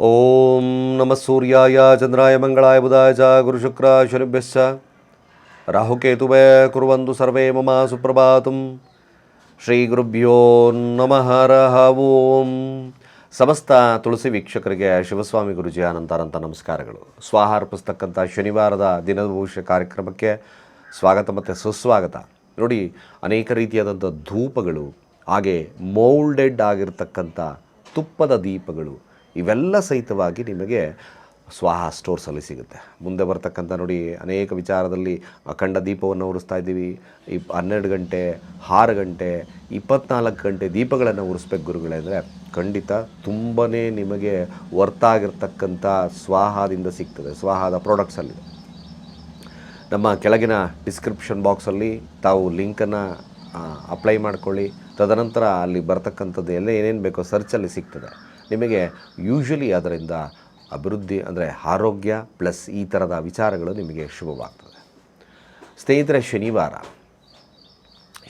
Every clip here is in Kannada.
ಓಂ ನಮ ಸೂರ್ಯಾಯ, ಚಂದ್ರಾಯ, ಮಂಗಳಾಯ, ಬುಧಾಯ, ಚ ಗುರುಶುಕ್ರ ಶನಿಭ್ಯಶ್ಚ ರಾಹುಕೇತುವೇ ಕುರುವಂತು ಸರ್ವೇ ಮಮ ಸುಪ್ರಭಾತಂ. ಶ್ರೀ ಗುರುಭ್ಯೋ ನಮಃ ರಹ ಓಂ. ಸಮಸ್ತ ತುಳಸಿ ವೀಕ್ಷಕರಿಗೆ ಶಿವಸ್ವಾಮಿ ಗುರುಜಿ ಅನಂತಾರಂತ ನಮಸ್ಕಾರಗಳು. ಸ್ವಾಹ ಅರ್ಪಿಸ್ತಕ್ಕಂಥ ಶನಿವಾರದ ದಿನಭೂಷ ಕಾರ್ಯಕ್ರಮಕ್ಕೆ ಸ್ವಾಗತ ಮತ್ತು ಸುಸ್ವಾಗತ. ನೋಡಿ, ಅನೇಕ ರೀತಿಯಾದಂಥ ಧೂಪಗಳು, ಹಾಗೆ ಮೌಲ್ಡೆಡ್ ಆಗಿರ್ತಕ್ಕಂಥ ತುಪ್ಪದ ದೀಪಗಳು ಇವೆಲ್ಲ ಸಹಿತವಾಗಿ ನಿಮಗೆ ಸ್ವಾಹ ಸ್ಟೋರ್ಸಲ್ಲಿ ಸಿಗುತ್ತೆ. ಮುಂದೆ ಬರ್ತಕ್ಕಂಥ ನೋಡಿ ಅನೇಕ ವಿಚಾರದಲ್ಲಿ ಅಖಂಡ ದೀಪವನ್ನು ಉರಿಸ್ತಾ ಇದ್ದೀವಿ. ಇಪ್ ಹನ್ನೆರಡು ಗಂಟೆ, ಆರು ಗಂಟೆ, ಇಪ್ಪತ್ನಾಲ್ಕು ಗಂಟೆ ದೀಪಗಳನ್ನು ಉರಿಸ್ಬೇಕು ಗುರುಗಳೇ ಅಂದರೆ ಖಂಡಿತ ತುಂಬಾ ನಿಮಗೆ ವರ್ತಾಗಿರ್ತಕ್ಕಂಥ ಸ್ವಾಹದಿಂದ ಸಿಗ್ತದೆ. ಸ್ವಾಹಾದ ಪ್ರಾಡಕ್ಟ್ಸಲ್ಲಿ ನಮ್ಮ ಕೆಳಗಿನ ಡಿಸ್ಕ್ರಿಪ್ಷನ್ ಬಾಕ್ಸಲ್ಲಿ ತಾವು ಲಿಂಕನ್ನು ಅಪ್ಲೈ ಮಾಡ್ಕೊಳ್ಳಿ. ತದನಂತರ ಅಲ್ಲಿ ಬರ್ತಕ್ಕಂಥದ್ದು ಎಲ್ಲ ಏನೇನು ಬೇಕೋ ಸರ್ಚಲ್ಲಿ ಸಿಗ್ತದೆ. ನಿಮಗೆ ಯೂಶ್ವಲಿ ಅದರಿಂದ ಅಭಿವೃದ್ಧಿ ಅಂದರೆ ಆರೋಗ್ಯ ಪ್ಲಸ್ ಈ ಥರದ ವಿಚಾರಗಳು ನಿಮಗೆ ಶುಭವಾಗ್ತದೆ. ಸ್ನೇಹಿತರೆ, ಶನಿವಾರ.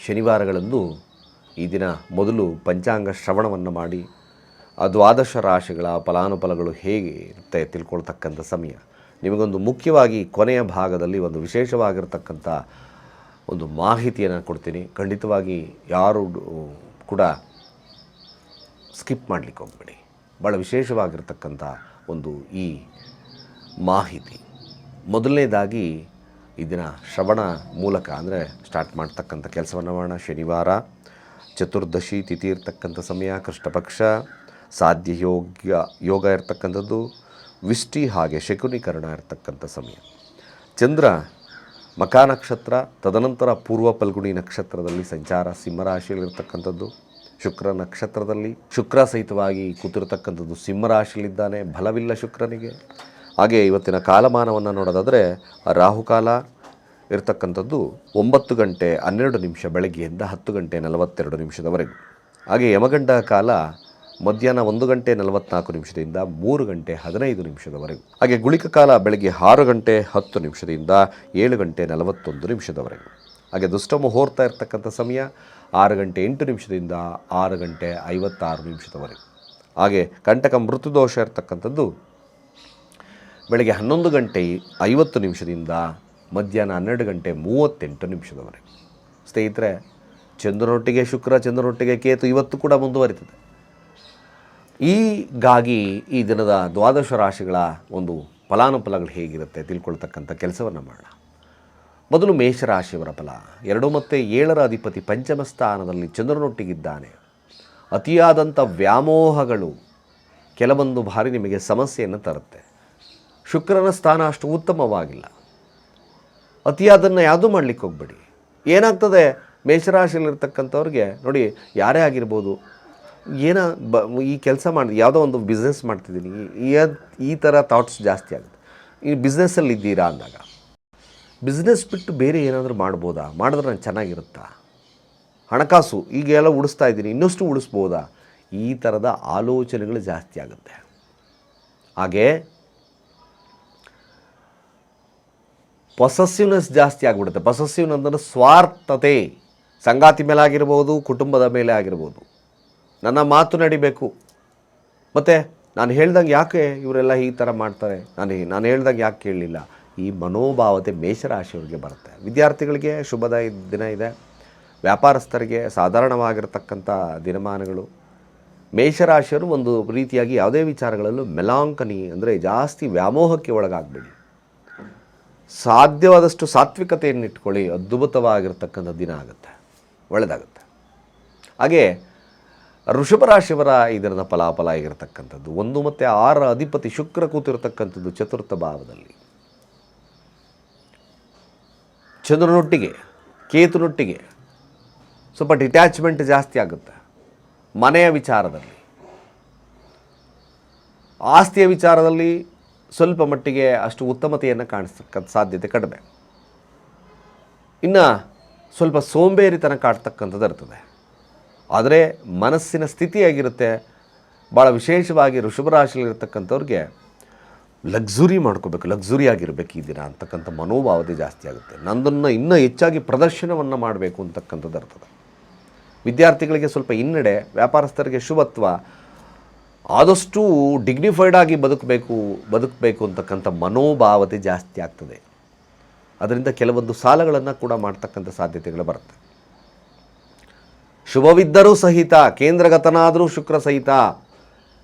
ಶನಿವಾರಗಳಂದು ಈ ದಿನ ಮೊದಲು ಪಂಚಾಂಗ ಶ್ರವಣವನ್ನು ಮಾಡಿ ದ್ವಾದಶ ರಾಶಿಗಳ ಫಲಾನುಫಲಗಳು ಹೇಗೆ ಇರುತ್ತೆ ತಿಳ್ಕೊಳ್ತಕ್ಕಂಥ ಸಮಯ. ನಿಮಗೊಂದು ಮುಖ್ಯವಾಗಿ ಕೊನೆಯ ಭಾಗದಲ್ಲಿ ಒಂದು ವಿಶೇಷವಾಗಿರ್ತಕ್ಕಂಥ ಒಂದು ಮಾಹಿತಿಯನ್ನು ಕೊಡ್ತೀನಿ. ಖಂಡಿತವಾಗಿ ಯಾರು ಕೂಡ ಸ್ಕಿಪ್ ಮಾಡಲಿಕ್ಕೆ ಹೋಗಬೇಡಿ. ಭಾಳ ವಿಶೇಷವಾಗಿರ್ತಕ್ಕಂಥ ಒಂದು ಈ ಮಾಹಿತಿ. ಮೊದಲನೇದಾಗಿ ಇದನ್ನು ಶ್ರವಣ ಮೂಲಕ ಅಂದರೆ ಸ್ಟಾರ್ಟ್ ಮಾಡ್ತಕ್ಕಂಥ ಕೆಲಸವನ್ನು ಮಾಡೋಣ. ಶನಿವಾರ, ಚತುರ್ದಶಿ, ತಿಥಿ ಇರ್ತಕ್ಕಂಥ ಸಮಯ, ಕೃಷ್ಣಪಕ್ಷ, ಸಾಧ್ಯ ಯೋಗ್ಯ, ಯೋಗ ಇರ್ತಕ್ಕಂಥದ್ದು ವಿಷ್ಟಿ ಹಾಗೆ ಶಕುನೀಕರಣ ಇರ್ತಕ್ಕಂಥ ಸಮಯ. ಚಂದ್ರ, ಮಕಾ ನಕ್ಷತ್ರ, ತದನಂತರ ಪೂರ್ವ ಪಲ್ಗುಣಿ ನಕ್ಷತ್ರದಲ್ಲಿ ಸಂಚಾರ ಸಿಂಹರಾಶಿಯಲ್ಲಿರ್ತಕ್ಕಂಥದ್ದು ಶುಕ್ರ ನಕ್ಷತ್ರದಲ್ಲಿ ಶುಕ್ರ ಸಹಿತವಾಗಿ ಕೂತಿರ್ತಕ್ಕಂಥದ್ದು ಸಿಂಹರಾಶಿಯಲ್ಲಿದ್ದಾನೆ ಬಲವಿಲ್ಲ ಶುಕ್ರನಿಗೆ. ಹಾಗೆ ಇವತ್ತಿನ ಕಾಲಮಾನವನ್ನು ನೋಡೋದಾದರೆ ರಾಹುಕಾಲ ಇರತಕ್ಕಂಥದ್ದು ಒಂಬತ್ತು ಗಂಟೆ ಹನ್ನೆರಡು ನಿಮಿಷ ಬೆಳಗ್ಗೆಯಿಂದ ಹತ್ತು ಗಂಟೆ ನಲವತ್ತೆರಡು ನಿಮಿಷದವರೆಗೂ. ಹಾಗೆ ಯಮಗಂಡ ಕಾಲ ಮಧ್ಯಾಹ್ನ ಒಂದು ಗಂಟೆ ನಲವತ್ನಾಲ್ಕು ನಿಮಿಷದಿಂದ ಮೂರು ಗಂಟೆ ಹದಿನೈದು ನಿಮಿಷದವರೆಗೂ. ಹಾಗೆ ಗುಳಿಕ ಕಾಲ ಬೆಳಗ್ಗೆ ಆರು ಗಂಟೆ ಹತ್ತು ನಿಮಿಷದಿಂದ ಏಳು ಗಂಟೆ ನಲವತ್ತೊಂದು ನಿಮಿಷದವರೆಗೂ. ಹಾಗೆ ದುಷ್ಟ ಹೋರ್ತಾ ಇರ್ತಕ್ಕಂಥ ಸಮಯ ಆರು ಗಂಟೆ ಎಂಟು ನಿಮಿಷದಿಂದ ಆರು ಗಂಟೆ ಐವತ್ತಾರು ನಿಮಿಷದವರೆಗೆ ಹಾಗೆ ಕಂಟಕ ಮೃತುದೋಷ ಇರತಕ್ಕಂಥದ್ದು ಬೆಳಗ್ಗೆ ಹನ್ನೊಂದು ಗಂಟೆ ಐವತ್ತು ನಿಮಿಷದಿಂದ ಮಧ್ಯಾಹ್ನ ಹನ್ನೆರಡು ಗಂಟೆ ಮೂವತ್ತೆಂಟು ನಿಮಿಷದವರೆಗೆ ಸ್ನೇಹಿತರೆ, ಚಂದ್ರನೊಟ್ಟಿಗೆ ಶುಕ್ರ, ಚಂದ್ರನೊಟ್ಟಿಗೆ ಕೇತು ಇವತ್ತು ಕೂಡ ಮುಂದುವರಿತದೆ. ಈಗಾಗಿ ಈ ದಿನದ ದ್ವಾದಶ ರಾಶಿಗಳ ಒಂದು ಫಲಾನುಫಲಗಳು ಹೇಗಿರುತ್ತೆ ತಿಳ್ಕೊಳ್ತಕ್ಕಂಥ ಕೆಲಸವನ್ನು ಮಾಡೋಣ. ಮೊದಲು ಮೇಷರಾಶಿಯವರ ಫಲ. ಎರಡು ಮತ್ತು ಏಳರ ಅಧಿಪತಿ ಪಂಚಮ ಸ್ಥಾನದಲ್ಲಿ ಚಂದ್ರನೊಟ್ಟಿಗಿದ್ದಾನೆ. ಅತಿಯಾದಂಥ ವ್ಯಾಮೋಹಗಳು ಕೆಲವೊಂದು ಬಾರಿ ನಿಮಗೆ ಸಮಸ್ಯೆಯನ್ನು ತರುತ್ತೆ. ಶುಕ್ರನ ಸ್ಥಾನ ಅಷ್ಟು ಉತ್ತಮವಾಗಿಲ್ಲ. ಅತಿಯಾದನ್ನು ಯಾವುದೂ ಮಾಡಲಿಕ್ಕೆ ಹೋಗ್ಬೇಡಿ. ಏನಾಗ್ತದೆ? ಮೇಷರಾಶಿಯಲ್ಲಿರ್ತಕ್ಕಂಥವ್ರಿಗೆ, ನೋಡಿ, ಯಾರೇ ಆಗಿರ್ಬೋದು, ಏನೋ ಬ, ಈ ಕೆಲಸ ಮಾಡಿ ಯಾವುದೋ ಒಂದು ಬಿಸ್ನೆಸ್ ಮಾಡ್ತಿದ್ದೀನಿ. ಈ ಥರ ಥಾಟ್ಸ್ ಜಾಸ್ತಿ ಆಗುತ್ತೆ. ಈ ಬಿಸ್ನೆಸ್ಸಲ್ಲಿ ಇದ್ದೀರಾ ಅಂದಾಗ. ಬಿಸ್ನೆಸ್ ಬಿಟ್ಟು ಬೇರೆ ಏನಾದರೂ ಮಾಡ್ಬೋದಾ? ಮಾಡಿದ್ರೆ ನಾನು ಚೆನ್ನಾಗಿರುತ್ತಾ? ಹಣಕಾಸು ಈಗ ಎಲ್ಲ ಉಳಿಸ್ತಾ ಇದ್ದೀನಿ. ಇನ್ನಷ್ಟು ಉಳಿಸ್ಬೋದಾ ಈ ಥರದ ಆಲೋಚನೆಗಳು ಜಾಸ್ತಿ ಆಗುತ್ತೆ. ಹಾಗೆ ಪೊಸೆಸಿವ್ನೆಸ್ ಜಾಸ್ತಿ ಆಗಿಬಿಡುತ್ತೆ. ಪೊಸೆಸಿವ್ ಅಂದರೆ ಸ್ವಾರ್ಥತೆ, ಸಂಗಾತಿ ಮೇಲೆ ಆಗಿರ್ಬೋದು, ಕುಟುಂಬದ ಮೇಲೆ ಆಗಿರ್ಬೋದು. ನನ್ನ ಮಾತು ನಡಿಬೇಕು. ಮತ್ತು ನಾನು ಹೇಳ್ದಂಗೆ ಯಾಕೆ ಇವರೆಲ್ಲ ಈ ಥರ ಮಾಡ್ತಾರೆ? ನಾನು ನಾನು ಹೇಳ್ದಂಗೆ ಯಾಕೆ ಕೇಳಲಿಲ್ಲ? ಈ ಮನೋಭಾವತೆ ಮೇಷರಾಶಿಯವರಿಗೆ ಬರುತ್ತೆ. ವಿದ್ಯಾರ್ಥಿಗಳಿಗೆ ಶುಭದ ದಿನ ಇದೆ. ವ್ಯಾಪಾರಸ್ಥರಿಗೆ ಸಾಧಾರಣವಾಗಿರ್ತಕ್ಕಂಥ ದಿನಮಾನಗಳು. ಮೇಷರಾಶಿಯವರು ಒಂದು ರೀತಿಯಾಗಿ ಯಾವುದೇ ವಿಚಾರಗಳಲ್ಲೂ ಮೆಲಾಂಕನಿ ಅಂದರೆ ಜಾಸ್ತಿ ವ್ಯಾಮೋಹಕ್ಕೆ ಒಳಗಾಗಬೇಡಿ. ಸಾಧ್ಯವಾದಷ್ಟು ಸಾತ್ವಿಕತೆಯನ್ನು ಇಟ್ಕೊಳ್ಳಿ. ಅದ್ಭುತವಾಗಿರ್ತಕ್ಕಂಥ ದಿನ ಆಗುತ್ತೆ. ಒಳ್ಳೆಯದಾಗುತ್ತೆ. ಹಾಗೆ ಋಷಭ ರಾಶಿಯವರ ಈ ದಿನದ ಫಲಾಫಲ ಆಗಿರತಕ್ಕಂಥದ್ದು. ಒಂದು ಮತ್ತು ಆರ ಅಧಿಪತಿ ಶುಕ್ರ ಕೂತಿರತಕ್ಕಂಥದ್ದು ಚತುರ್ಥ ಭಾವದಲ್ಲಿ. ಚಂದ್ರನೊಟ್ಟಿಗೆ, ಕೇತುನೊಟ್ಟಿಗೆ ಸ್ವಲ್ಪ ಡಿಟ್ಯಾಚ್ಮೆಂಟ್ ಜಾಸ್ತಿ ಆಗುತ್ತೆ. ಮನೆಯ ವಿಚಾರದಲ್ಲಿ. ಆಸ್ತಿಯ ವಿಚಾರದಲ್ಲಿ ಸ್ವಲ್ಪ ಮಟ್ಟಿಗೆ ಅಷ್ಟು ಉತ್ತಮತೆಯನ್ನು ಕಾಣಿಸ್ತಕ್ಕಂಥ ಸಾಧ್ಯತೆ ಕಡಿಮೆ. ಇನ್ನು ಸ್ವಲ್ಪ ಸೋಂಬೇರಿತನ ಕಾಡ್ತಕ್ಕಂಥದ್ದು ಇರ್ತದೆ. ಆದರೆ ಮನಸ್ಸಿನ ಸ್ಥಿತಿಯಾಗಿರುತ್ತೆ. ಭಾಳ ವಿಶೇಷವಾಗಿ ಋಷಭರಾಶಿಯಲ್ಲಿರ್ತಕ್ಕಂಥವ್ರಿಗೆ ಲಕ್ಸುರಿ ಮಾಡ್ಕೋಬೇಕು, ಲಕ್ಸುರಿ ಆಗಿರಬೇಕು ಈ ದಿನ ಅಂತಕ್ಕಂಥ ಮನೋಭಾವತೆ ಜಾಸ್ತಿ ಆಗುತ್ತೆ. ನಂದನ್ನು ಇನ್ನೂ ಹೆಚ್ಚಾಗಿ ಪ್ರದರ್ಶನವನ್ನು ಮಾಡಬೇಕು ಅಂತಕ್ಕಂಥದ್ದು ಅರ್ಥದ ವಿದ್ಯಾರ್ಥಿಗಳಿಗೆ ಸ್ವಲ್ಪ ಹಿನ್ನಡೆ, ವ್ಯಾಪಾರಸ್ಥರಿಗೆ ಶುಭತ್ವ, ಆದಷ್ಟು ಡಿಗ್ನಿಫೈಡ್ ಆಗಿ ಬದುಕಬೇಕು ಬದುಕಬೇಕು ಅಂತಕ್ಕಂಥ ಮನೋಭಾವತೆ ಜಾಸ್ತಿ ಆಗ್ತದೆ. ಅದರಿಂದ ಕೆಲವೊಂದು ಸಾಲಗಳನ್ನು ಕೂಡ ಮಾಡ್ತಕ್ಕಂಥ ಸಾಧ್ಯತೆಗಳು ಬರುತ್ತೆ. ಶುಭವಿದ್ದರೂ ಸಹಿತ, ಕೇಂದ್ರಗತನಾದರೂ ಶುಕ್ರ ಸಹಿತ,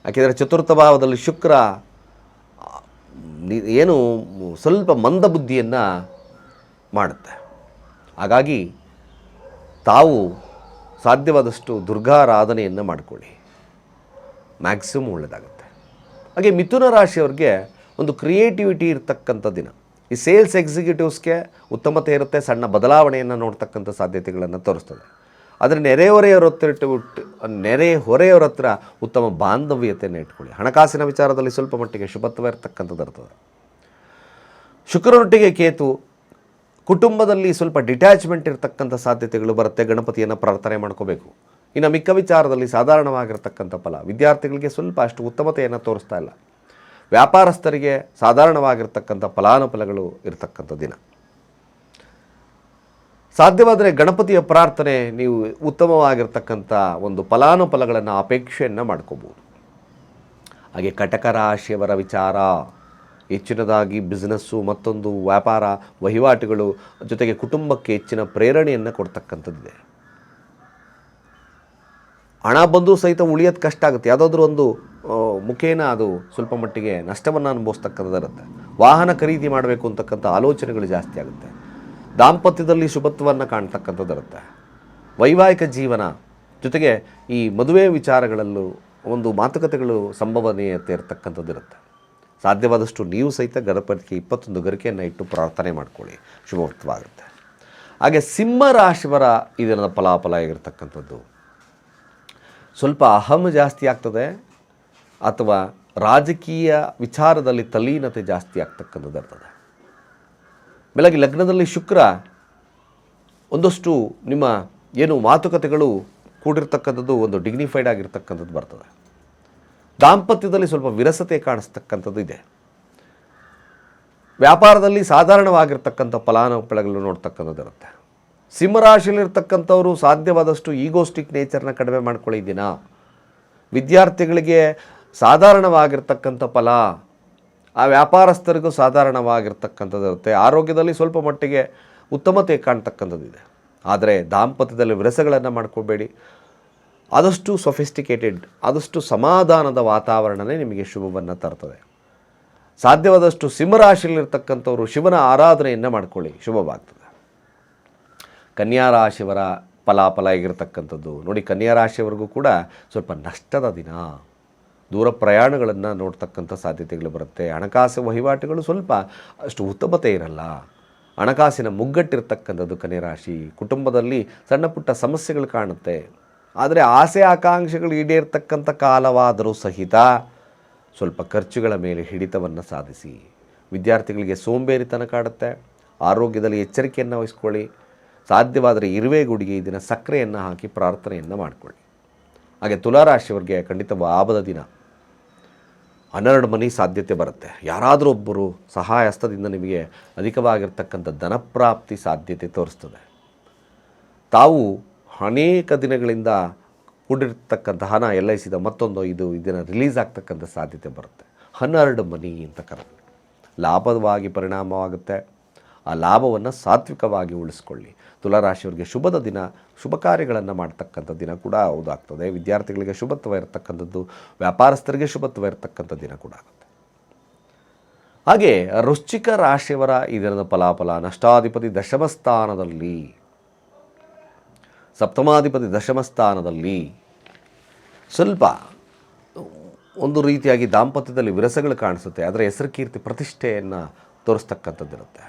ಯಾಕೆಂದರೆ ಚತುರ್ಥ ಭಾವದಲ್ಲಿ ಶುಕ್ರ ಏನು ಸ್ವಲ್ಪ ಮಂದ ಬುದ್ಧಿಯನ್ನು ಮಾಡುತ್ತೆ. ಹಾಗಾಗಿ ತಾವು ಸಾಧ್ಯವಾದಷ್ಟು ದುರ್ಗಾರಾಧನೆಯನ್ನು ಮಾಡಿಕೊಳ್ಳಿ. ಮ್ಯಾಕ್ಸಿಮಮ್ ಒಳ್ಳೆಯದಾಗುತ್ತೆ ಹಾಗೆ ಮಿಥುನ ರಾಶಿಯವ್ರಿಗೆ ಒಂದು ಕ್ರಿಯೇಟಿವಿಟಿ ಇರತಕ್ಕಂಥ ದಿನ. ಈ ಸೇಲ್ಸ್ ಎಕ್ಸಿಕ್ಯೂಟಿವ್ಸ್ಗೆ ಉತ್ತಮತೆ ಇರುತ್ತೆ, ಸಣ್ಣ ಬದಲಾವಣೆಯನ್ನು ನೋಡ್ತಕ್ಕಂಥ ಸಾಧ್ಯತೆಗಳನ್ನು ತೋರಿಸ್ತದೆ. ಆದರೆ ನೆರೆಹೊರೆಯವರ ಹತ್ರ ಇಟ್ಟು ಬಿಟ್ಟು- ನೆರೆ ಹೊರೆಯವರ ಹತ್ರ ಉತ್ತಮ ಬಾಂಧವ್ಯತೆಯನ್ನು ಇಟ್ಕೊಳ್ಳಿ. ಹಣಕಾಸಿನ ವಿಚಾರದಲ್ಲಿ ಸ್ವಲ್ಪ ಮಟ್ಟಿಗೆ ಶುಭತ್ವ ಇರತಕ್ಕಂಥದ್ದು ಇರ್ತದೆ. ಶುಕ್ರನೊಟ್ಟಿಗೆ ಕೇತು, ಕುಟುಂಬದಲ್ಲಿ ಸ್ವಲ್ಪ ಡಿಟ್ಯಾಚ್ಮೆಂಟ್ ಇರತಕ್ಕಂಥ ಸಾಧ್ಯತೆಗಳು ಬರುತ್ತೆ, ಗಣಪತಿಯನ್ನು ಪ್ರಾರ್ಥನೆ ಮಾಡ್ಕೋಬೇಕು. ಇನ್ನು ಮಿಕ್ಕ ವಿಚಾರದಲ್ಲಿ ಸಾಧಾರಣವಾಗಿರ್ತಕ್ಕಂಥ ಫಲ, ವಿದ್ಯಾರ್ಥಿಗಳಿಗೆ ಸ್ವಲ್ಪ ಅಷ್ಟು ಉತ್ತಮತೆಯನ್ನು ತೋರಿಸ್ತಾ ಇಲ್ಲ. ವ್ಯಾಪಾರಸ್ಥರಿಗೆ ಸಾಧಾರಣವಾಗಿರ್ತಕ್ಕಂಥ ಫಲಾನುಫಲಗಳು ಇರತಕ್ಕಂಥ ದಿನ. ಸಾಧ್ಯವಾದರೆ ಗಣಪತಿಯ ಪ್ರಾರ್ಥನೆ ನೀವು ಉತ್ತಮವಾಗಿರ್ತಕ್ಕಂಥ ಒಂದು ಫಲಾನುಫಲಗಳನ್ನು ಅಪೇಕ್ಷೆಯನ್ನು ಮಾಡ್ಕೋಬೋದು. ಹಾಗೆ ಕಟಕ ರಾಶಿಯವರ ವಿಚಾರ, ಹೆಚ್ಚಿನದಾಗಿ ಬಿಸ್ನೆಸ್ಸು, ಮತ್ತೊಂದು ವ್ಯಾಪಾರ, ವಹಿವಾಟುಗಳು ಜೊತೆಗೆ ಕುಟುಂಬಕ್ಕೆ ಹೆಚ್ಚಿನ ಪ್ರೇರಣೆಯನ್ನು ಕೊಡ್ತಕ್ಕಂಥದ್ದಿದೆ. ಹಣ ಬಂದು ಸಹಿತ ಉಳಿಯೋದು ಕಷ್ಟ ಆಗುತ್ತೆ. ಯಾವುದಾದ್ರೂ ಒಂದು ಮುಖೇನ ಅದು ಸ್ವಲ್ಪ ಮಟ್ಟಿಗೆ ನಷ್ಟವನ್ನು ಅನುಭವಿಸ್ತಕ್ಕಂಥದ್ದಿರುತ್ತೆ. ವಾಹನ ಖರೀದಿ ಮಾಡಬೇಕು ಅಂತಕ್ಕಂಥ ಆಲೋಚನೆಗಳು ಜಾಸ್ತಿ ಆಗುತ್ತೆ. ದಾಂಪತ್ಯದಲ್ಲಿ ಶುಭತ್ವವನ್ನು ಕಾಣ್ತಕ್ಕಂಥದ್ದಿರುತ್ತೆ. ವೈವಾಹಿಕ ಜೀವನ ಜೊತೆಗೆ ಈ ಮದುವೆ ವಿಚಾರಗಳಲ್ಲೂ ಒಂದು ಮಾತುಕತೆಗಳು ಸಂಭವನೀಯತೆ ಇರತಕ್ಕಂಥದ್ದಿರುತ್ತೆ ಸಾಧ್ಯವಾದಷ್ಟು ನೀವು ಸಹಿತ ಗಣಪತಿಗೆ ಇಪ್ಪತ್ತೊಂದು ಗರಿಕೆಯನ್ನು ಇಟ್ಟು ಪ್ರಾರ್ಥನೆ ಮಾಡ್ಕೊಳ್ಳಿ. ಶುಭವತ್ತವಾಗುತ್ತೆ ಹಾಗೆ ಸಿಂಹ ರಾಶಿವರ ಇದರ ಫಲಾಫಲ ಆಗಿರ್ತಕ್ಕಂಥದ್ದು. ಸ್ವಲ್ಪ ಅಹಂ ಜಾಸ್ತಿ ಆಗ್ತದೆ ಅಥವಾ ರಾಜಕೀಯ ವಿಚಾರದಲ್ಲಿ ತಲೀನತೆ ಜಾಸ್ತಿ ಆಗ್ತಕ್ಕಂಥದ್ದು ಇರ್ತದೆ ಬೆಳಗ್ಗೆ ಲಗ್ನದಲ್ಲಿ ಶುಕ್ರ ಒಂದಷ್ಟು ನಿಮ್ಮ ಏನು ಮಾತುಕತೆಗಳು ಕೂಡಿರ್ತಕ್ಕಂಥದ್ದು ಒಂದು ಡಿಗ್ನಿಫೈಡ್ ಆಗಿರ್ತಕ್ಕಂಥದ್ದು ಬರ್ತದೆ. ದಾಂಪತ್ಯದಲ್ಲಿ ಸ್ವಲ್ಪ ವಿರಸತೆ ಕಾಣಿಸ್ತಕ್ಕಂಥದ್ದು ಇದೆ. ವ್ಯಾಪಾರದಲ್ಲಿ ಸಾಧಾರಣವಾಗಿರ್ತಕ್ಕಂಥ ಫಲಾನುಫಲಗಳು ನೋಡ್ತಕ್ಕಂಥದ್ದು ಇರುತ್ತೆ. ಸಿಂಹರಾಶಿಯಲ್ಲಿರ್ತಕ್ಕಂಥವರು ಸಾಧ್ಯವಾದಷ್ಟು ಈಗೋಸ್ಟಿಕ್ ನೇಚರ್ನ ಕಡಿಮೆ ಮಾಡ್ಕೊಳ್ಳಿ ದಿನ. ವಿದ್ಯಾರ್ಥಿಗಳಿಗೆ ಸಾಧಾರಣವಾಗಿರ್ತಕ್ಕಂಥ ಫಲ ಆ ವ್ಯಾಪಾರಸ್ಥರಿಗೂ ಸಾಧಾರಣವಾಗಿರ್ತಕ್ಕಂಥದ್ದು ಇರುತ್ತೆ ಆರೋಗ್ಯದಲ್ಲಿ ಸ್ವಲ್ಪ ಮಟ್ಟಿಗೆ ಉತ್ತಮತೆ ಕಾಣ್ತಕ್ಕಂಥದ್ದಿದೆ. ಆದರೆ ದಾಂಪತ್ಯದಲ್ಲಿ ವಿರಸಗಳನ್ನು ಮಾಡ್ಕೋಬೇಡಿ. ಆದಷ್ಟು ಸೊಫಿಸ್ಟಿಕೇಟೆಡ್, ಆದಷ್ಟು ಸಮಾಧಾನದ ವಾತಾವರಣವೇ ನಿಮಗೆ ಶುಭವನ್ನು ತರ್ತದೆ. ಸಾಧ್ಯವಾದಷ್ಟು ಸಿಂಹರಾಶಿಯಲ್ಲಿರ್ತಕ್ಕಂಥವ್ರು ಶಿವನ ಆರಾಧನೆಯನ್ನು ಮಾಡ್ಕೊಳ್ಳಿ, ಶುಭವಾಗ್ತದೆ. ಕನ್ಯಾ ರಾಶಿಯವರ ಫಲಾಫಲ ಆಗಿರ್ತಕ್ಕಂಥದ್ದು. ನೋಡಿ, ಕನ್ಯಾ ರಾಶಿಯವರೆಗೂ ಕೂಡ ಸ್ವಲ್ಪ ನಷ್ಟದ ದಿನ. ದೂರ ಪ್ರಯಾಣಗಳನ್ನು ನೋಡ್ತಕ್ಕಂಥ ಸಾಧ್ಯತೆಗಳು ಬರುತ್ತೆ. ಹಣಕಾಸು ವಹಿವಾಟುಗಳು ಸ್ವಲ್ಪ ಅಷ್ಟು ಉತ್ತಮತೆ ಇರಲ್ಲ. ಹಣಕಾಸಿನ ಮುಗ್ಗಟ್ಟಿರ್ತಕ್ಕಂಥದ್ದು ಕನ್ಯರಾಶಿ ಕುಟುಂಬದಲ್ಲಿ ಸಣ್ಣ ಪುಟ್ಟ ಸಮಸ್ಯೆಗಳು ಕಾಣುತ್ತೆ. ಆದರೆ ಆಸೆ ಆಕಾಂಕ್ಷೆಗಳು ಈಡೇರ್ತಕ್ಕಂಥ ಕಾಲವಾದರೂ ಸಹಿತ ಸ್ವಲ್ಪ ಖರ್ಚುಗಳ ಮೇಲೆ ಹಿಡಿತವನ್ನು ಸಾಧಿಸಿ. ವಿದ್ಯಾರ್ಥಿಗಳಿಗೆ ಸೋಂಬೇರಿತನ ಕಾಡುತ್ತೆ. ಆರೋಗ್ಯದಲ್ಲಿ ಎಚ್ಚರಿಕೆಯನ್ನು ವಹಿಸ್ಕೊಳ್ಳಿ. ಸಾಧ್ಯವಾದರೆ ಇರುವೆ ಗುಡಿಗೆ ಇದನ್ನು ದಿನ ಸಕ್ಕರೆಯನ್ನು ಹಾಕಿ ಪ್ರಾರ್ಥನೆಯನ್ನು ಮಾಡಿಕೊಳ್ಳಿ. ಹಾಗೆ ತುಲಾರಾಶಿಯವರಿಗೆ ಖಂಡಿತ ಆಬದ ದಿನ. ಹನ್ನೆರಡು ಮನಿ ಸಾಧ್ಯತೆ ಬರುತ್ತೆ. ಯಾರಾದರೂ ಒಬ್ಬರು ಸಹಾಯ ಹಸ್ತದಿಂದ ನಿಮಗೆ ಅಧಿಕವಾಗಿರ್ತಕ್ಕಂಥ ಧನಪ್ರಾಪ್ತಿ ಸಾಧ್ಯತೆ ತೋರಿಸ್ತದೆ. ತಾವು ಅನೇಕ ದಿನಗಳಿಂದ ಕೂಡಿರ್ತಕ್ಕಂಥ ಹಣ ಎಲ್ ಐ ಸಿದ ಮತ್ತೊಂದು ಇದು ಇದನ್ನು ರಿಲೀಸ್ ಆಗ್ತಕ್ಕಂಥ ಸಾಧ್ಯತೆ ಬರುತ್ತೆ. ಹನ್ನೆರಡು ಮನಿ ಅಂತ ಕರೆದು ಲಾಭವಾಗಿ ಪರಿಣಾಮವಾಗುತ್ತೆ. ಆ ಲಾಭವನ್ನು ಸಾತ್ವಿಕವಾಗಿ ಉಳಿಸ್ಕೊಳ್ಳಿ. ತುಲಾರಾಶಿಯವರಿಗೆ ಶುಭದ ದಿನ, ಶುಭ ಕಾರ್ಯಗಳನ್ನು ಮಾಡ್ತಕ್ಕಂಥ ದಿನ ಕೂಡ ಹೌದಾಗ್ತದೆ. ವಿದ್ಯಾರ್ಥಿಗಳಿಗೆ ಶುಭತ್ವ ಇರತಕ್ಕಂಥದ್ದು, ವ್ಯಾಪಾರಸ್ಥರಿಗೆ ಶುಭತ್ವ ಇರತಕ್ಕಂಥ ದಿನ ಕೂಡ ಆಗುತ್ತೆ. ಹಾಗೆ ವೃಶ್ಚಿಕ ರಾಶಿಯವರ ಈ ದಿನದ ಫಲಾಫಲ, ನಷ್ಟಾಧಿಪತಿ ದಶಮಸ್ಥಾನದಲ್ಲಿ, ಸಪ್ತಮಾಧಿಪತಿ ದಶಮಸ್ಥಾನದಲ್ಲಿ ಸ್ವಲ್ಪ ಒಂದು ರೀತಿಯಾಗಿ ದಾಂಪತ್ಯದಲ್ಲಿ ವಿರಸಗಳು ಕಾಣಿಸುತ್ತೆ. ಆದರೆ ಹೆಸರು ಕೀರ್ತಿ ಪ್ರತಿಷ್ಠೆಯನ್ನು ತೋರಿಸ್ತಕ್ಕಂಥದ್ದಿರುತ್ತೆ.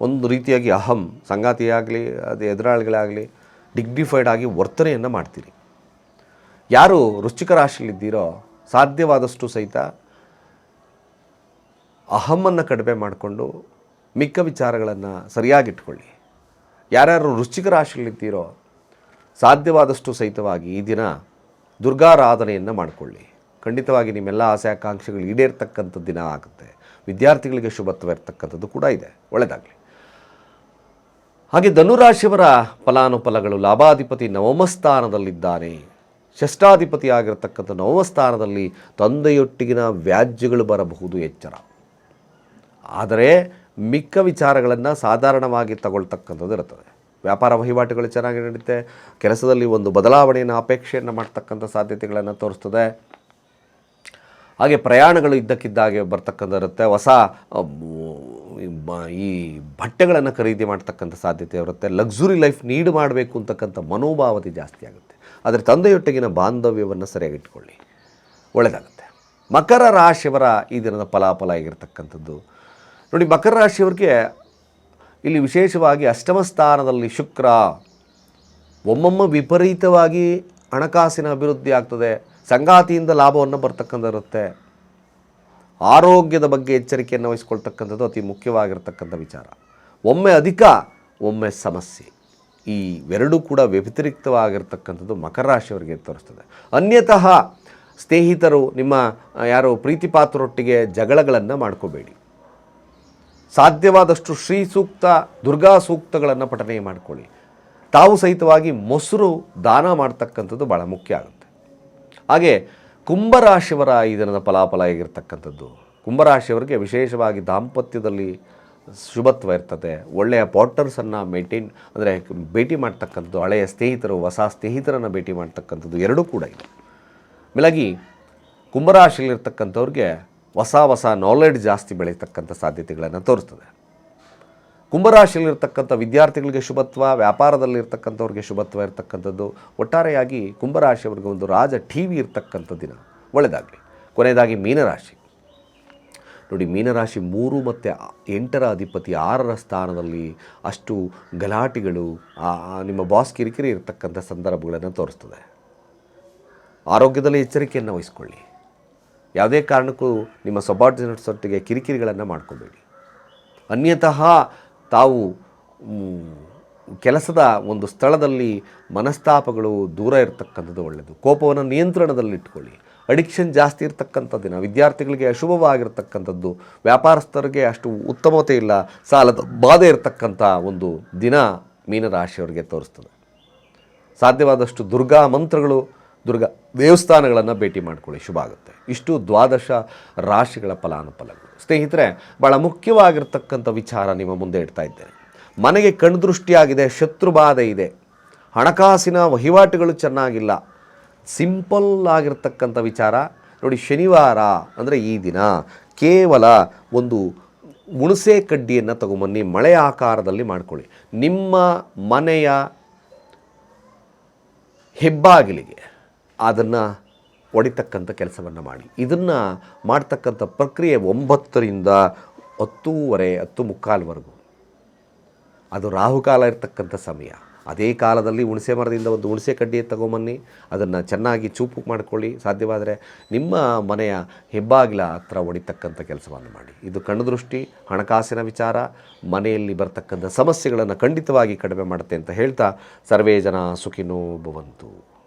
ಒಂದು ರೀತಿಯಾಗಿ ಅಹಂ, ಸಂಗಾತಿಯಾಗಲಿ, ಅದು ಎದುರಾಳಿಗಳಾಗಲಿ ಡಿಗ್ನಿಫೈಡ್ ಆಗಿ ವರ್ತನೆಯನ್ನು ಮಾಡ್ತೀರಿ. ಯಾರು ವೃಶ್ಚಿಕ ರಾಶಿಯಲ್ಲಿದ್ದೀರೋ ಸಾಧ್ಯವಾದಷ್ಟು ಸಹಿತ ಅಹಮ್ಮನ್ನು ಕಡಿಮೆ ಮಾಡಿಕೊಂಡು ಮಿಕ್ಕ ವಿಚಾರಗಳನ್ನು ಸರಿಯಾಗಿಟ್ಕೊಳ್ಳಿ ಯಾರ್ಯಾರು ವೃಶ್ಚಿಕ ರಾಶಿಯಲ್ಲಿದ್ದೀರೋ ಸಾಧ್ಯವಾದಷ್ಟು ಸಹಿತವಾಗಿ ಈ ದಿನ ದುರ್ಗಾರಾಧನೆಯನ್ನು ಮಾಡಿಕೊಳ್ಳಿ. ಖಂಡಿತವಾಗಿ ನಿಮ್ಮೆಲ್ಲ ಆಸೆ, ಆಕಾಂಕ್ಷೆಗಳು ಈಡೇರ್ತಕ್ಕಂಥ ದಿನ ಆಗುತ್ತೆ. ವಿದ್ಯಾರ್ಥಿಗಳಿಗೆ ಶುಭತ್ವ ಇರ್ತಕ್ಕಂಥದ್ದು ಕೂಡ ಇದೆ. ಒಳ್ಳೆಯದಾಗಲಿ ಹಾಗೆ ಧನುರಾಶಿಯವರ ಫಲಾನುಫಲಗಳು ಲಾಭಾಧಿಪತಿ ನವಮ ಸ್ಥಾನದಲ್ಲಿದ್ದಾನೆ. ಷಷ್ಟಾಧಿಪತಿ ಆಗಿರತಕ್ಕಂಥ ನವಮ ಸ್ಥಾನದಲ್ಲಿ ತಂದೆಯೊಟ್ಟಿಗಿನ ವ್ಯಾಜ್ಯಗಳು ಬರಬಹುದು ಎಚ್ಚರ. ಆದರೆ ಮಿಕ್ಕ ವಿಚಾರಗಳನ್ನು ಸಾಧಾರಣವಾಗಿ ತಗೊಳ್ತಕ್ಕಂಥದ್ದು ಇರುತ್ತದೆ. ವ್ಯಾಪಾರ ವಹಿವಾಟುಗಳು ಚೆನ್ನಾಗಿ ನಡೆಯುತ್ತೆ ಕೆಲಸದಲ್ಲಿ ಒಂದು ಬದಲಾವಣೆಯನ್ನು, ಅಪೇಕ್ಷೆಯನ್ನು ಮಾಡ್ತಕ್ಕಂಥ ಸಾಧ್ಯತೆಗಳನ್ನು ತೋರಿಸ್ತದೆ. ಹಾಗೆ ಪ್ರಯಾಣಗಳು ಇದ್ದಕ್ಕಿದ್ದಾಗೆ ಬರ್ತಕ್ಕಂಥ ಇರುತ್ತೆ. ಹೊಸ ಈ ಬಟ್ಟೆಗಳನ್ನು ಖರೀದಿ ಮಾಡ್ತಕ್ಕಂಥ ಸಾಧ್ಯತೆ ಇರುತ್ತೆ. ಲಕ್ಸುರಿ ಲೈಫ್ ನೀಡ್ ಮಾಡಬೇಕು ಅಂತಕ್ಕಂಥ ಮನೋಭಾವತೆ ಜಾಸ್ತಿ ಆಗುತ್ತೆ. ಆದರೆ ತಂದೆಯೊಟ್ಟಿಗಿನ ಬಾಂಧವ್ಯವನ್ನು ಸರಿಯಾಗಿಟ್ಕೊಳ್ಳಿ ಒಳ್ಳೆಯದಾಗುತ್ತೆ ಮಕರ ರಾಶಿಯವರ ಈ ದಿನದ ಫಲಾಫಲ ಆಗಿರ್ತಕ್ಕಂಥದ್ದು. ನೋಡಿ, ಮಕರ ರಾಶಿಯವರಿಗೆ ಇಲ್ಲಿ ವಿಶೇಷವಾಗಿ ಅಷ್ಟಮ ಸ್ಥಾನದಲ್ಲಿ ಶುಕ್ರ ಒಮ್ಮೊಮ್ಮೆ ವಿಪರೀತವಾಗಿ ಹಣಕಾಸಿನ ಅಭಿವೃದ್ಧಿ ಆಗ್ತದೆ. ಸಂಗಾತಿಯಿಂದ ಲಾಭವನ್ನು ಬರ್ತಕ್ಕಂಥ ಇರುತ್ತೆ ಆರೋಗ್ಯದ ಬಗ್ಗೆ ಎಚ್ಚರಿಕೆಯನ್ನು ವಹಿಸ್ಕೊಳ್ತಕ್ಕಂಥದ್ದು ಅತಿ ಮುಖ್ಯವಾಗಿರ್ತಕ್ಕಂಥ ವಿಚಾರ. ಒಮ್ಮೆ ಅಧಿಕ, ಒಮ್ಮೆ ಸಮಸ್ಯೆ. ಈ ಎರಡೂ ಕೂಡ ವ್ಯತಿರಿಕ್ತವಾಗಿರ್ತಕ್ಕಂಥದ್ದು ಮಕರ ರಾಶಿಯವರಿಗೆ ತೋರಿಸ್ತದೆ. ಅನ್ಯತಃ ಸ್ನೇಹಿತರು, ನಿಮ್ಮ ಯಾರೋ ಪ್ರೀತಿಪಾತ್ರರೊಟ್ಟಿಗೆ ಜಗಳಗಳನ್ನು ಮಾಡ್ಕೋಬೇಡಿ. ಸಾಧ್ಯವಾದಷ್ಟು ಶ್ರೀ ಸೂಕ್ತ, ದುರ್ಗಾ ಸೂಕ್ತಗಳನ್ನು ಪಠನೆ ಮಾಡಿಕೊಳ್ಳಿ. ತಾವು ಸಹಿತವಾಗಿ ಮೊಸರು, ದಾನ ಮಾಡ್ತಕ್ಕಂಥದ್ದು ಭಾಳ ಮುಖ್ಯ ಆಗುತ್ತೆ. ಹಾಗೆ ಕುಂಭರಾಶಿಯವರ ಈ ದಿನದ ಫಲಾಫಲ ಆಗಿರ್ತಕ್ಕಂಥದ್ದು. ಕುಂಭರಾಶಿಯವರಿಗೆ ವಿಶೇಷವಾಗಿ ದಾಂಪತ್ಯದಲ್ಲಿ ಶುಭತ್ವ ಇರ್ತದೆ. ಒಳ್ಳೆಯ ಪಾರ್ಟ್ನರ್ಸನ್ನು ಮೇಂಟೈನ್ ಅಂದರೆ ಭೇಟಿ ಮಾಡ್ತಕ್ಕಂಥದ್ದು, ಹಳೆಯ ಸ್ನೇಹಿತರು, ಹೊಸ ಸ್ನೇಹಿತರನ್ನು ಭೇಟಿ ಮಾಡ್ತಕ್ಕಂಥದ್ದು ಎರಡೂ ಕೂಡ ಇದೆ. ಮೇಲಾಗಿ ಕುಂಭರಾಶಿಯಲ್ಲಿರ್ತಕ್ಕಂಥವ್ರಿಗೆ ಹೊಸ ಹೊಸ ನಾಲೆಡ್ಜ್ ಜಾಸ್ತಿ ಬೆಳೀತಕ್ಕಂಥ ಸಾಧ್ಯತೆಗಳನ್ನು ತೋರಿಸ್ತದೆ. ಕುಂಭರಾಶಿಯಲ್ಲಿರ್ತಕ್ಕಂಥ ವಿದ್ಯಾರ್ಥಿಗಳಿಗೆ ಶುಭತ್ವ, ವ್ಯಾಪಾರದಲ್ಲಿರ್ತಕ್ಕಂಥವ್ರಿಗೆ ಶುಭತ್ವ ಇರ್ತಕ್ಕಂಥದ್ದು. ಒಟ್ಟಾರೆಯಾಗಿ ಕುಂಭರಾಶಿಯವರಿಗೆ ಒಂದು ರಾಜ ಟಿ ವಿ ಇರ್ತಕ್ಕಂಥ ದಿನ ಒಳ್ಳೆಯದಾಗಲಿ ಕೊನೆಯದಾಗಿ ಮೀನರಾಶಿ. ನೋಡಿ, ಮೀನರಾಶಿ ಮೂರು ಮತ್ತು ಎಂಟರ ಅಧಿಪತಿ ಆರರ ಸ್ಥಾನದಲ್ಲಿ ಅಷ್ಟು ಗಲಾಟೆಗಳು ನಿಮ್ಮ ಬಾಸ್ ಕಿರಿಕಿರಿ ಇರತಕ್ಕಂಥ ಸಂದರ್ಭಗಳನ್ನು ತೋರಿಸ್ತದೆ. ಆರೋಗ್ಯದಲ್ಲಿ ಎಚ್ಚರಿಕೆಯನ್ನು ವಹಿಸ್ಕೊಳ್ಳಿ. ಯಾವುದೇ ಕಾರಣಕ್ಕೂ ನಿಮ್ಮ ಸಬಾರ್ಡಿನೇಟ್ಸ್ ಒಟ್ಟಿಗೆ ಕಿರಿಕಿರಿಗಳನ್ನು ಮಾಡ್ಕೋಬೇಡಿ. ಅನ್ಯತಃ ತಾವು ಕೆಲಸದ ಒಂದು ಸ್ಥಳದಲ್ಲಿ ಮನಸ್ತಾಪಗಳು ದೂರ ಇರತಕ್ಕಂಥದ್ದು ಒಳ್ಳೆಯದು ಕೋಪವನ್ನು ನಿಯಂತ್ರಣದಲ್ಲಿಟ್ಕೊಳ್ಳಿ ಅಡಿಕ್ಷನ್ ಜಾಸ್ತಿ ಇರತಕ್ಕಂಥ ದಿನ ವಿದ್ಯಾರ್ಥಿಗಳಿಗೆ ಅಶುಭವಾಗಿರ್ತಕ್ಕಂಥದ್ದು, ವ್ಯಾಪಾರಸ್ಥರಿಗೆ ಅಷ್ಟು ಉತ್ತಮತೆ ಇಲ್ಲ, ಸಾಲದ ಬಾಧೆ ಇರತಕ್ಕಂಥ ಒಂದು ದಿನ ಮೀನರಾಶಿಯವರಿಗೆ ತೋರಿಸ್ತದೆ. ಸಾಧ್ಯವಾದಷ್ಟು ದುರ್ಗಾ ಮಂತ್ರಗಳು ದುರ್ಗಾ, ದೇವಸ್ಥಾನಗಳನ್ನು ಭೇಟಿ ಮಾಡ್ಕೊಳ್ಳಿ. ಶುಭ ಆಗುತ್ತೆ. ಇಷ್ಟು ದ್ವಾದಶ ರಾಶಿಗಳ ಫಲಾನುಫಲಗಳು. ಸ್ನೇಹಿತರೆ ಭಾಳ ಮುಖ್ಯವಾಗಿರ್ತಕ್ಕಂಥ ವಿಚಾರ ನಿಮ್ಮ ಮುಂದೆ ಇಡ್ತಾ ಇದ್ದೇನೆ. ಮನೆಗೆ ಕಣ್ದೃಷ್ಟಿಯಾಗಿದೆ ಶತ್ರು ಬಾಧೆ ಇದೆ. ಹಣಕಾಸಿನ ವಹಿವಾಟುಗಳು ಚೆನ್ನಾಗಿಲ್ಲ. ಸಿಂಪಲ್ ಆಗಿರ್ತಕ್ಕಂಥ ವಿಚಾರ. ನೋಡಿ, ಶನಿವಾರ ಅಂದರೆ ಈ ದಿನ ಕೇವಲ ಒಂದು ಹುಣಸೆ ಕಡ್ಡಿಯನ್ನು ತಗೊಂಬನ್ನಿ, ಮಳೆ ಆಕಾರದಲ್ಲಿ ಮಾಡ್ಕೊಳ್ಳಿ. ನಿಮ್ಮ ಮನೆಯ ಹೆಬ್ಬಾಗಿಲಿಗೆ ಅದನ್ನು ಹೊಡಿತಕ್ಕಂಥ ಕೆಲಸವನ್ನು ಮಾಡಿ. ಇದನ್ನು ಮಾಡ್ತಕ್ಕಂಥ ಪ್ರಕ್ರಿಯೆ ಒಂಬತ್ತರಿಂದ ಹತ್ತೂವರೆ, ಹತ್ತು ಮುಕ್ಕಾಲ್ವರೆಗೂ ಅದು ರಾಹುಕಾಲ ಇರತಕ್ಕಂಥ ಸಮಯ. ಅದೇ ಕಾಲದಲ್ಲಿ ಹುಣಸೆ ಮರದಿಂದ ಒಂದು ಹುಣಸೆ ಕಡ್ಡಿ ತಗೊಂಬನ್ನಿ, ಅದನ್ನು ಚೆನ್ನಾಗಿ ಚೂಪು ಮಾಡ್ಕೊಳ್ಳಿ. ಸಾಧ್ಯವಾದರೆ ನಿಮ್ಮ ಮನೆಯ ಹೆಬ್ಬಾಗಿಲ ಹತ್ರ ಹೊಡಿತಕ್ಕಂಥ ಕೆಲಸವನ್ನು ಮಾಡಿ. ಇದು ಕಣ್ಣು ದೃಷ್ಟಿ ಹಣಕಾಸಿನ ವಿಚಾರ, ಮನೆಯಲ್ಲಿ ಬರ್ತಕ್ಕಂಥ ಸಮಸ್ಯೆಗಳನ್ನು ಖಂಡಿತವಾಗಿ ಕಡಿಮೆ ಮಾಡುತ್ತೆ ಅಂತ ಹೇಳ್ತಾ ಸರ್ವೇ ಜನ ಸುಖಿನೋ ಭವಂತು.